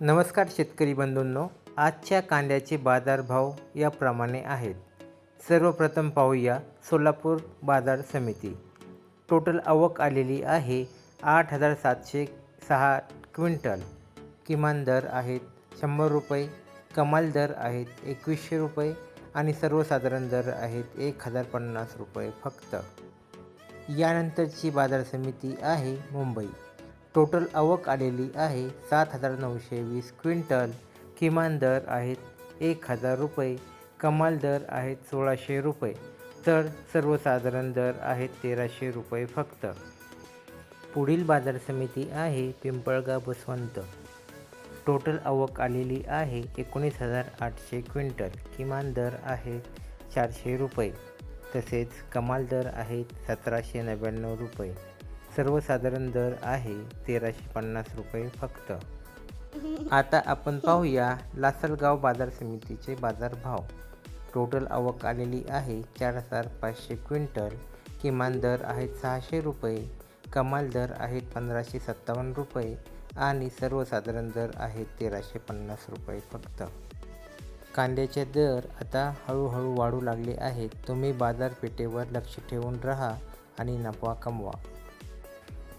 नमस्कार शेतकरी बंधूंनो आजच्या कांद्याचे बाजारभाव याप्रमाणे आहेत. सर्वप्रथम पाहूया सोलापूर बाजार समिती. टोटल आवक आलेली आहे आठ हजार सातशे सहा क्विंटल. किमान दर आहेत शंभर रुपये कमाल दर आहेत एकवीसशे रुपये आणि सर्वसाधारण दर आहेत एक हजार पन्नास रुपये फक्त. यानंतरची बाजार समिती आहे मुंबई. टोटल आवक आलेली आहे सात हजार नऊशे वीस क्विंटल. किमान दर आहेत एक हजार रुपये कमाल दर आहेत सोळाशे रुपये तर सर्वसाधारण दर आहेत तेराशे रुपये फक्त. पुढील बाजार समिती आहे पिंपळगाव बसवंत. टोटल आवक आलेली आहे एकोणीस हजार आठशे क्विंटल. किमान दर आहे चारशे रुपये तसेच कमाल दर आहेत सतराशे नव्याण्णव रुपये. सर्वसाधारण दर आहे तेराशे पन्नास रुपये फक्त. आता आपण पाहूया लासलगाव बाजार समितीचे बाजारभाव. टोटल आवक आलेली आहे चार हजार पाचशे क्विंटल. किमान दर आहेत सहाशे रुपये कमाल दर आहेत पंधराशे सत्तावन्न रुपये आणि सर्वसाधारण दर आहेत तेराशे पन्नास रुपये फक्त. कांद्याचे दर आता हळूहळू वाढू लागले आहेत. तुम्ही बाजारपेठेवर लक्ष ठेवून राहा आणि नफा कमवा.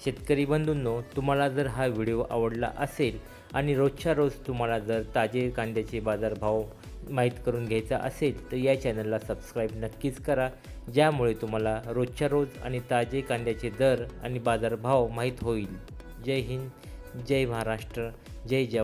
शेतकरी बंधूंनो तुम्हाला जर हा व्हिडिओ आवडला असेल आणि रोजच्या रोज तुम्हाला जर ताजे कांद्याचे बाजारभाव माहीत करून घ्यायचा असेल तर या चॅनलला सबस्क्राईब नक्कीच करा ज्यामुळे तुम्हाला रोजच्या रोज आणि ताजे कांद्याचे दर आणि बाजारभाव माहीत होईल. जय हिंद जय महाराष्ट्र जय जवान.